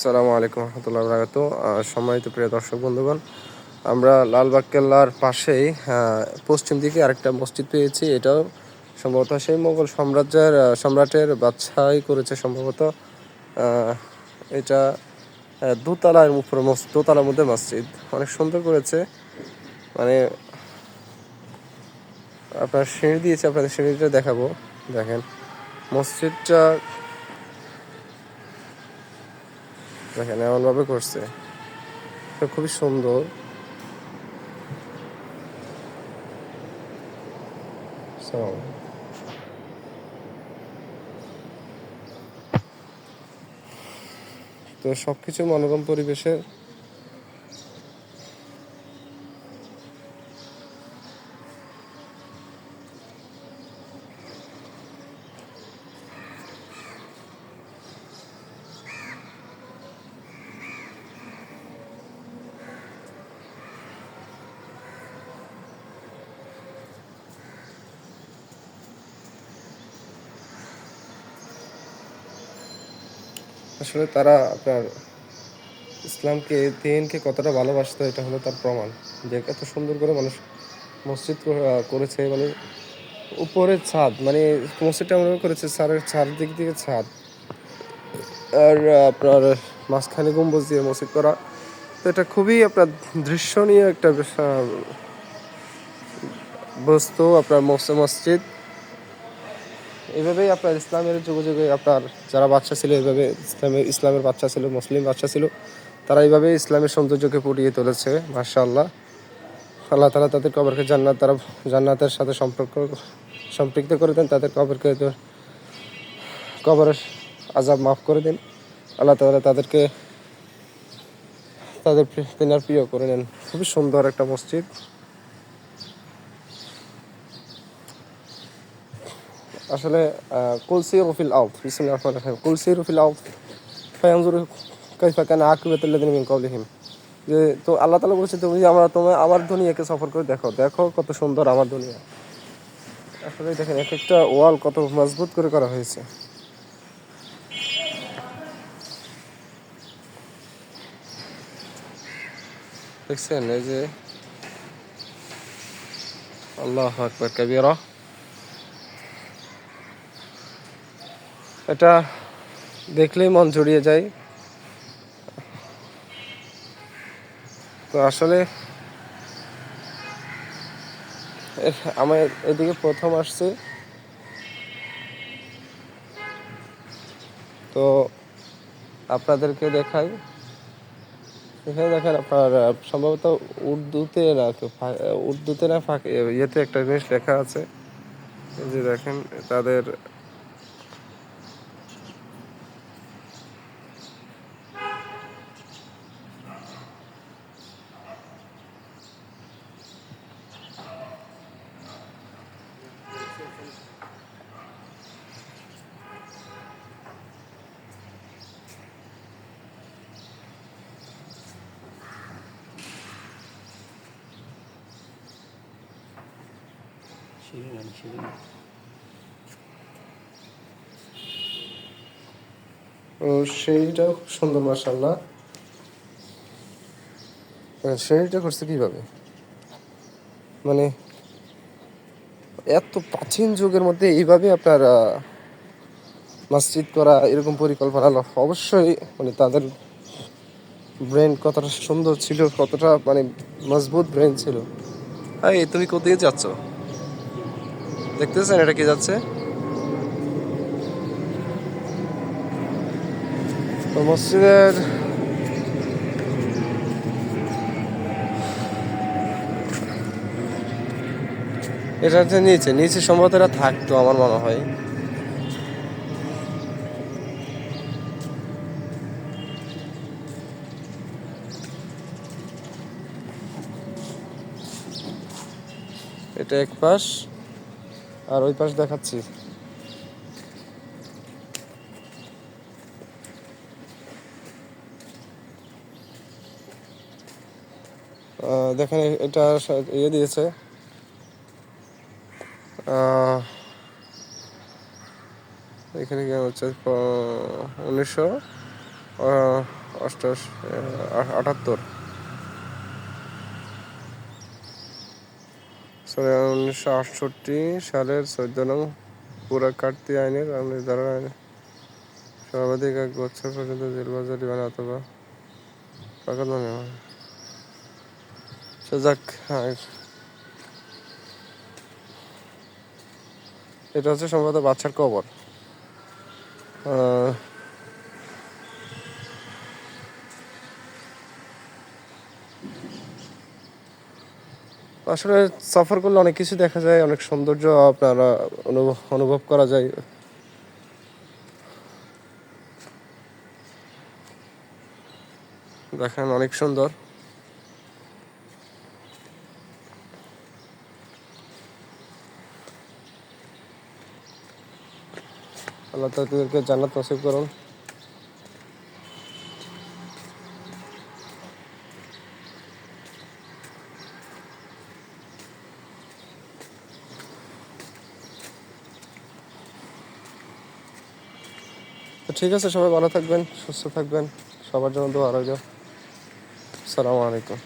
আসসালামু আলাইকুম রহমতুল্লাহ বরাকাত সম্মানিত প্রিয় দর্শক বন্ধুগণ, আমরা লালবাগ কেল্লার পাশেই পশ্চিম দিকে আরেকটা মসজিদ পেয়েছি। এটাও সম্ভবত সেই মোগল সাম্রাজ্যের সম্রাটের বাদশাহী করেছে সম্ভবত। এটা দোতলার উপরে দোতলার মধ্যে মসজিদ। অনেক সুন্দর করেছে। মানে আপনার সিঁড়ি দিয়েছে, আপনাদের সিঁড়িটা দেখাবো। দেখেন, মসজিদটা দেখেন এমনভাবে করছে। খুবই সুন্দর। তো সবকিছু মনোরম পরিবেশে আসলে তারা আপনার ইসলামকে, দিনকে কতটা ভালোবাসতো, এটা হলো তার প্রমাণ। যে এত সুন্দর করে মানুষ মসজিদ করেছে মানে উপরের ছাদ মানে মসজিদটা এমনভাবে করেছে, ছাদের ছাদ দিক থেকে ছাদ। আর আপনার মাঝখানে গম্বুজ দিয়ে মসজিদ করা। তো এটা খুবই আপনার দৃশ্যনীয় একটা বস্তু, আপনার মস- মসজিদ। এইভাবেই আপনার ইসলামের যুগে যুগে আপনার যারা বাচ্চা ছিল, এভাবে ইসলামের ইসলামের বাচ্চা ছিল, মুসলিম বাচ্চা ছিল, তারা এইভাবে ইসলামের সৌন্দর্যকে ফুটিয়ে তুলেছে মার্শাল্লাহ আল্লাহ আল্লাহ তালা তাদের কবরকে জান্নাত তারা জান্নাতের সাথে সম্পর্ক সম্পৃক্ত করে দেন, তাদের কবরকে কবরের আজাব মাফ করে দিন। আল্লাহ তালা তাদেরকে তাদের তিনার প্রিয় করে নেন। খুবই সুন্দর একটা মসজিদ। আসলে কুল সিরু ফিল আউট বিসমিল্লাহির রহমানির রহিম। কুল সিরু ফিল আউট ফায়ানজুরু কাইফা কানা আকিবাতুল্লাযিনা মিন ক্বাবলিহিম। যে, তো আল্লাহ তাআলা বলেছে, তুমি আমরা তোমার আমার দুনিয়াকে সফর করে দেখো। দেখো কত সুন্দর আমার দুনিয়া। আসলে দেখেন এক একটা ওয়াল কত মজবুত করে করা হয়েছে। দেখছেন, এই যে, আল্লাহ আকবার, কাবীরা। এটা দেখলেই মন জড়িয়ে যায়। তো আসলে আমার এদিকে প্রথম আসছে। তো আপনাদেরকে দেখাই। এখানে দেখেন আপনার সম্ভবত উর্দুতে না উর্দুতে না, ফাঁকে, ইয়েতে একটা জিনিস লেখা আছে। যে দেখেন, তাদের ও সেইটাও খুব সুন্দর মার্শাল্লাহ সেইটা করছে কীভাবে? মানে এত প্রাচীন যুগের মধ্যে এইভাবে আপনার মসজিদ করা এরকম পরিকল্পনা হলো, অবশ্যই মানে তাদের ব্রেন কতটা সুন্দর ছিল কতটা মানে মজবুত ব্রেন ছিল। এই তুমি কোথায় যাচ্ছ? দেখতেছেন এটা কি যাচ্ছে? তো মসজিদের এটা যে নিচে নিচে সম্ভবত এটা থাকতো আমার মনে হয়। এটা এক পাশ। আর ওই পাশ দেখাচ্ছি। দেখেন এটা ইয়ে দিয়েছে। এখানে কি হচ্ছে উনিশশো অষ্টাশ আটাত্তর। উনিশশো আটষট্টি সালের চোদ্দ নং পুরা কাটতি আইনের আমি দ্বারা সর্বাধিক এক বছর পর্যন্ত জেল বা অথবা দামে সে যাক এটা হচ্ছে সম্ভবত বাচ্চার কবর। আসলে সফর করলে অনেক কিছু দেখা যায়, অনেক সৌন্দর্য আপনারা অনুভব করা যায়। দেখেন অনেক সুন্দর। আল্লাহ তাদেরকে জান্নাত নসিব করুন। তো ঠিক আছে সবাই ভালো থাকবেন সুস্থ থাকবেন সবার জন্য দোয়া রইল। সালামু আলাইকুম।